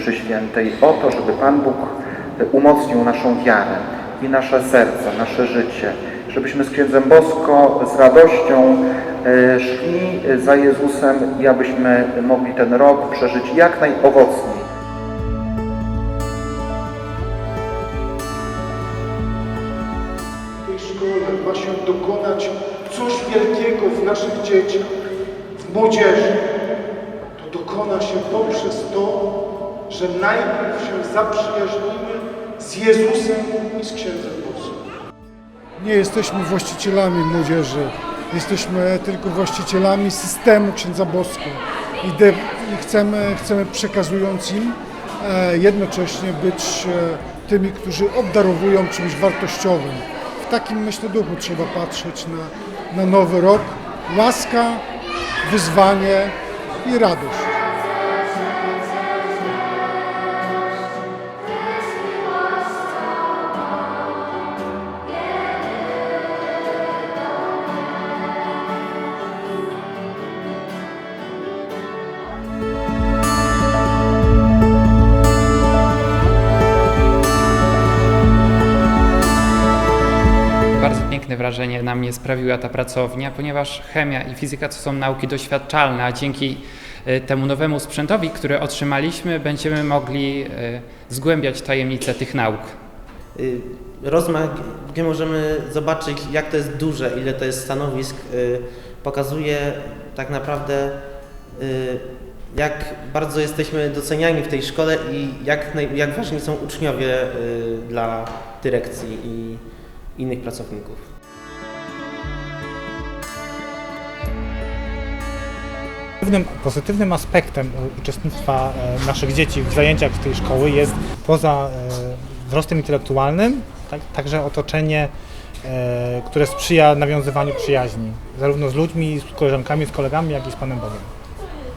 mszy świętej o to, żeby Pan Bóg umocnił naszą wiarę i nasze serca, nasze życie, żebyśmy z księdzem Bosko z radością e, szli za Jezusem i abyśmy mogli ten rok przeżyć jak najowocniej. w tej szkole ma się dokonać coś wielkiego w naszych dzieciach, w młodzieży, to dokona się poprzez to, że najpierw się zaprzyjaźnimy z Jezusem i z Księdzem Boskim. Nie jesteśmy właścicielami młodzieży, jesteśmy tylko właścicielami systemu Księdza Bosko i, i chcemy, chcemy przekazując im e, jednocześnie być e, tymi, którzy obdarowują czymś wartościowym. W takim myślę duchu trzeba patrzeć na, na nowy rok. Łaska, wyzwanie i radość. Wrażenie na mnie sprawiła ta pracownia, ponieważ chemia i fizyka to są nauki doświadczalne, a dzięki e, temu nowemu sprzętowi, który otrzymaliśmy, będziemy mogli e, zgłębiać tajemnice tych nauk. Y, rozmach, gdzie możemy zobaczyć, jak to jest duże, ile to jest stanowisk, y, pokazuje tak naprawdę, y, jak bardzo jesteśmy doceniani w tej szkole i jak, jak ważni są uczniowie dla dyrekcji i innych pracowników. Pewnym pozytywnym aspektem uczestnictwa e, naszych dzieci w zajęciach tej szkoły jest poza e, wzrostem intelektualnym, tak, także otoczenie, e, które sprzyja nawiązywaniu przyjaźni, zarówno z ludźmi, z koleżankami, z kolegami, jak i z Panem Bogiem.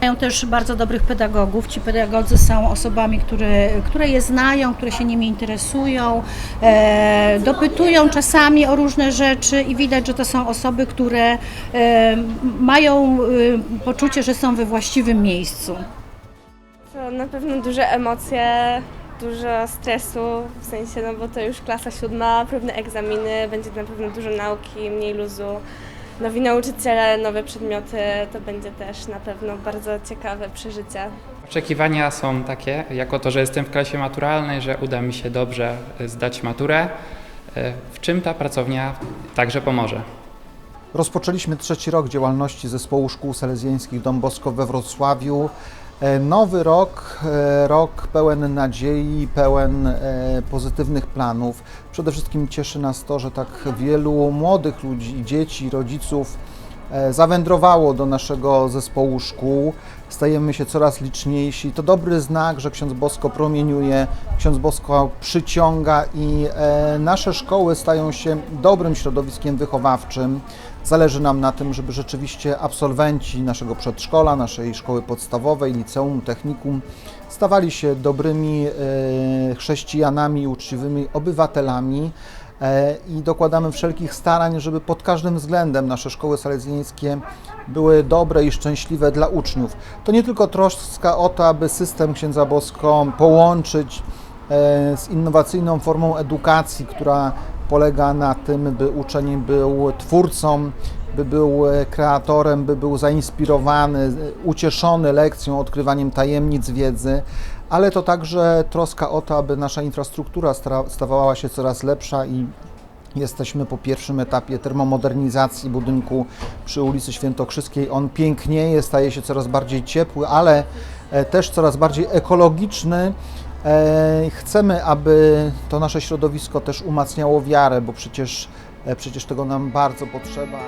Mają też bardzo dobrych pedagogów. Ci pedagodzy są osobami, które, które je znają, które się nimi interesują, e, dopytują czasami o różne rzeczy i widać, że to są osoby, które e, mają e, poczucie, że są we właściwym miejscu. To na pewno duże emocje, dużo stresu, w sensie, no bo to już klasa siódma, próbne egzaminy, będzie na pewno dużo nauki, mniej luzu, nowi nauczyciele, nowe przedmioty, to będzie też na pewno bardzo ciekawe przeżycie. Oczekiwania są takie, jako to, że jestem w klasie maturalnej, że uda mi się dobrze e, zdać maturę, e, w czym ta pracownia także pomoże. Rozpoczęliśmy trzeci rok działalności Zespołu Szkół Salezjańskich Dom Bosko we Wrocławiu. E, Nowy rok, e, rok pełen nadziei, pełen e, pozytywnych planów. Przede wszystkim cieszy nas to, że tak wielu młodych ludzi, dzieci, rodziców zawędrowało do naszego zespołu szkół. Stajemy się coraz liczniejsi. To dobry znak, że ksiądz Bosko promieniuje, ksiądz Bosko przyciąga i e, nasze szkoły stają się dobrym środowiskiem wychowawczym. Zależy nam na tym, żeby rzeczywiście absolwenci naszego przedszkola, naszej szkoły podstawowej, liceum, technikum stawali się dobrymi e, chrześcijanami uczciwymi obywatelami e, i dokładamy wszelkich starań, żeby pod każdym względem nasze szkoły salezjańskie były dobre i szczęśliwe dla uczniów. To nie tylko troska o to, aby system Księdza Bosko połączyć e, z innowacyjną formą edukacji, która polega na tym, by uczeń był twórcą, by był e, kreatorem, by był zainspirowany, e, ucieszony lekcją, odkrywaniem tajemnic wiedzy, ale to także troska o to, aby nasza infrastruktura stawała się coraz lepsza i Jesteśmy po pierwszym etapie termomodernizacji budynku przy ulicy Świętokrzyskiej. On pięknieje, staje się coraz bardziej ciepły, ale e, też coraz bardziej ekologiczny. Chcemy, aby to nasze środowisko też umacniało wiarę, bo przecież, przecież tego nam bardzo potrzeba.